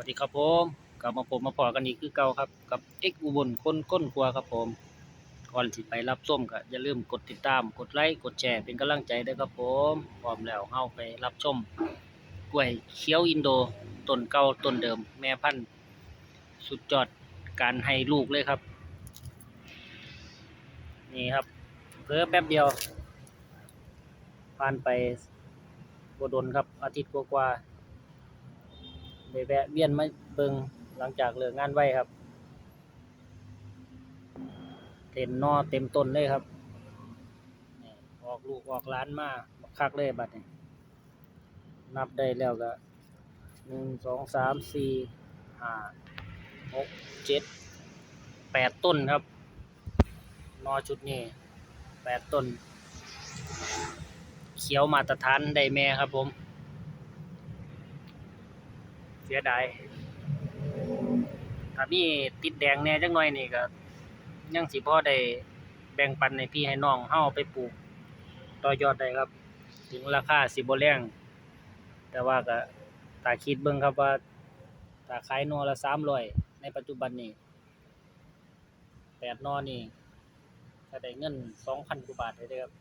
วัสดีครับผมกลับมาผมมาพอกันอีกคือเก่าครับ กับเอ็กอุบลคนก้นครัวครับผม ก่อนสิไปรับส้มก็อย่าลืมกดติดตามกดไลค์กดแชร์เป็นกำลังใจด้วยครับผมพร้อมแล้วเฮาไปรับชมกล้วยเขียวอินโดต้นเก่าต้นเดิม แม่พันธุ์สุดยอดการให้ลูกเลยครับ นี่ครับเพิ่แป๊บเดียว ผ่านไปบดนครับอาทิตย์กว่าๆ ได้แวะเวียนมาเบิงหลังจากเลิกงานไว้ครับ เต็นนอเต็มต้นเลยครับออกลูกออกล้านมากคักเลยบัดนี้นับได้แล้วก็หนึ่งสองสามสี่ห้าหกเจ็ดแปดต้นครับ นอชุดนี้แปดต้น เขียวมาตรฐานได้แม่ครับผม เสียดายถ้ามีติดแดงแน่จักหน่อยนี่ก็ยังสิพ่อได้แบ่งปันให้พี่ให้น้องเฮาไปปลูกต่อยอดได้ครับ ถึงราคาสิบ่แรงแต่ว่าก็ถ้าคิดเบิ่งครับว่าถ้าขายนอละ300ในปัจจุบันนี้แปดนอนี่ก็ได้เงิน2,000กว่าบาทเลยเด้ครับ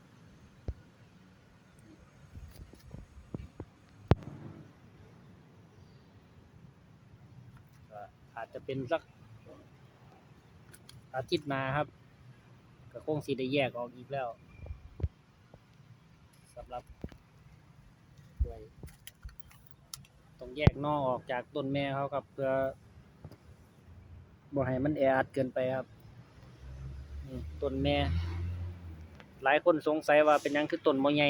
ก็อา จจะเป็นสักอาทิตย์นาครับก็คงสิได้แยกออกอีกแล้วสำหรับกล้วยต้องแยกนอออกจากต้นแม่เขาครับเพื่อบ่ให้มันแออัดเกินไปครับต้นแม่ หลายคนสงสัยว่าเป็นยังคือต้นบ่ใหญ่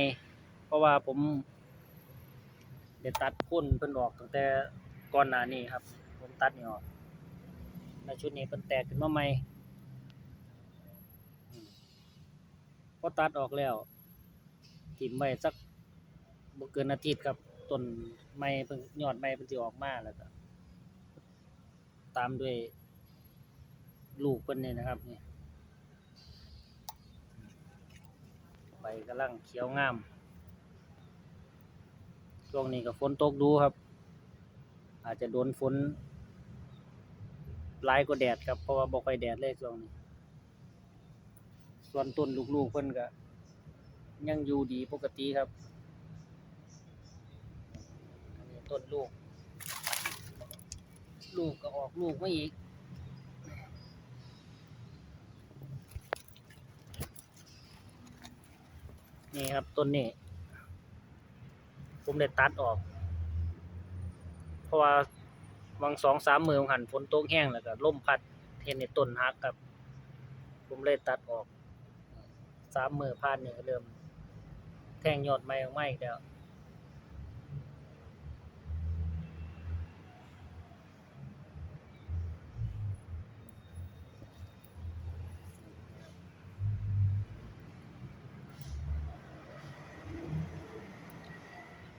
เพราะว่าผมได้ตัดโคนเพิ่นออกตั้งแต่ก่อนหน้านี้ครับ ผมตัดนี่ออก ในชุดนี้เพิ่นแตกขึ้นมาใหม่พอตัดออกแล้วถิ่มไว้สักบ่เกินอาทิตย์ครับต้นไม้เพิ่นยอดไม้เพิ่นสิออกมาแล้วก็ตามด้วยลูกเพิ่นนี่นะครับนี่ใบกำลังเขียวงามช่วงนี้ก็ฝนตกดูครับ อาจจะโดนฝน ร้ายกว่าแดดครับเพราะว่าบ่ค่อยแดดเลยช่วงนี้ ส่วนต้นลูกๆเพิ่นก็ยังอยู่ดีปกติครับอันนี้ต้นลูก ลูกก็ออกลูกมาอีกนี่ครับต้นนี้ผมได้ตัดออก เพราะว่า วังสองสามมือหันฝนตกแห้งแล้วก็ล่มพัดเห็นในต้นฮักครับ ผมเลยตัดออกสามมือผ่านเนี่ยเริ่ม แทงยอดไม้ออกมาอีกแล้ว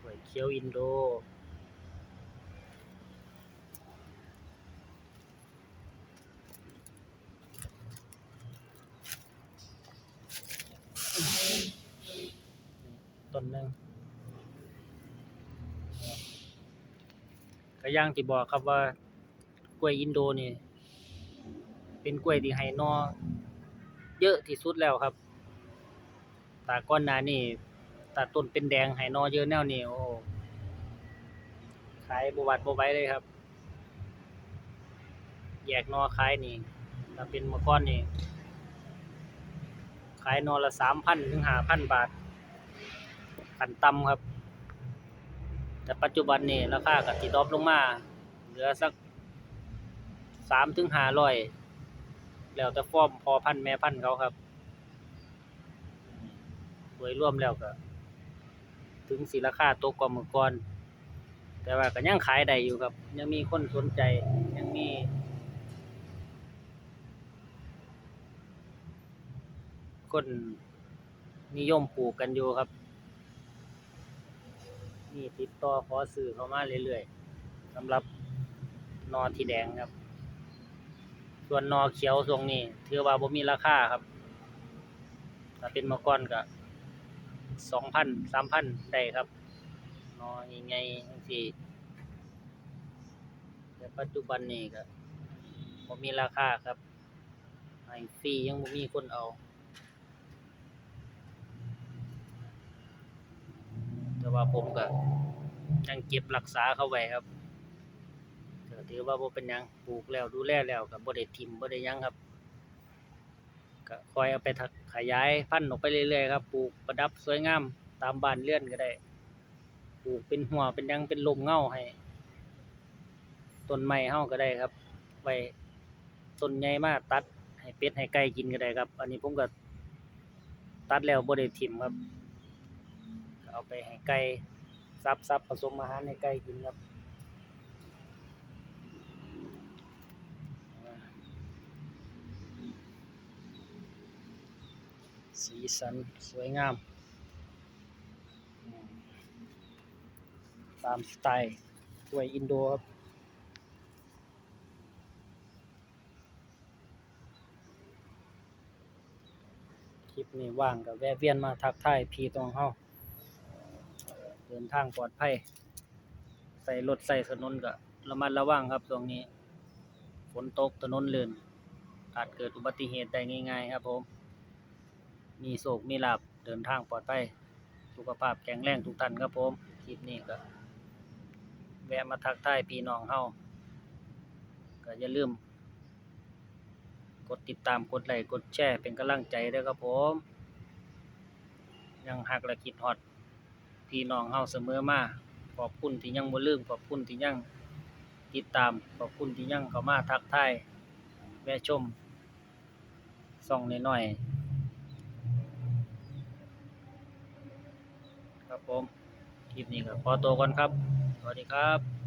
หวยเคี้ยวอินโด ต้นหนึ่งก็ย่างที่บอกครับว่ากล้วยอินโดนี่เป็นกล้วยที่ให้นอเยอะที่สุดแล้วครับ ตาก้อนน้านี่ตาต้นเป็นแดงให้นอเยอะแนวนี้โอ้ขายบวัดบไว้เลยครับ แยกนอขายนี่ถ้าเป็นมื่อก่อนนี่ ขายนอละสามพันถึงห้าพันบาท ขันต่ำครับ แต่ปัจจุบันนี่ราคาก็สิดรอปลงมา เหลือสักสามถึงห้าร้อยแล้วแต่ฟอร์มพอพันแม่พันเขาครับโดยรวมแล้วก็ถึงสิราคาตกกว่าเมื่อก่อน แต่ว่าก็ยังขายได้อยู่ครับ ยังมีคนสนใจยังมี คนนิยมปลูกกันอยู่ครับ นี่ติดต่อขอซื้อเข้ามาเรื่อยๆสำหรับนอที่แดงครับ ส่วนนอเขียวทรงนี้ถือว่าบ่มีราคาครับ ถ้าเป็นมื่อก่อนก็สองพันสามพันได้ครับ นอใหญ่ๆจังซี่แต่ปัจจุบันนี้ก็บ่มีราคาครับให้ฟรียังบ่มีคนเอา แต่ว่าผมก็ยังเก็บรักษาเขาไว้ครับถือว่าบ่เป็นยังปลูกแล้วดูแลแล้วก็บ่ได้ทิมบ่ได้ยังครับก็คอยเอาไปขยายพันธุ์ออกไปเรื่อยๆครับปลูกประดับสวยงามตามบ้านเรือนก็ได้ปลูกเป็นหัวเป็นยังเป็นลมเง่าให้ต้นไม้เฮาก็ได้ครับ ไว้ต้นใหญ่มากตัดให้เป็ดให้ไก่กินก็ได้ครับ อันนี้ผมก็ตัดแล้วบ่ได้ทิมครับ เอาไปให้ไก่ซับซับผสมอาหารให้ไก่กินครับสีสันสวยงาม ตามสไตล์กล้วยอินโดครับคลิปนี้ว่างก็แวะเวียนมาทักทายพี่ตองเฮา เดินทางปลอดภัย ใส่รถใส่ถนนก็ระมัดระวังครับตรงนี้ ฝนตกถนนลื่น อาจเกิดอุบัติเหตุได้ง่าย ๆ ครับผม มีโศกมีลาบเดินทางปลอดภัย สุขภาพแข็งแรงทุกท่านครับผม คลิปนี้ก็ แวะมาทักทายพี่น้องเฮาก็อย่าลืม กดติดตามกดไลค์กดแชร์เป็นกำลังใจด้วยครับผม ยังหักและคิดฮอด พี่น้องเฮาเสมอมาขอบคุณที่ยังบ่ลืมขอบคุณที่ยังติดตามขอบคุณที่ยังเข้ามาทักทายแวะชมส่องน้อยๆครับผมคลิปนี้ก็ขอตัวก่อนครับ สวัสดีครับ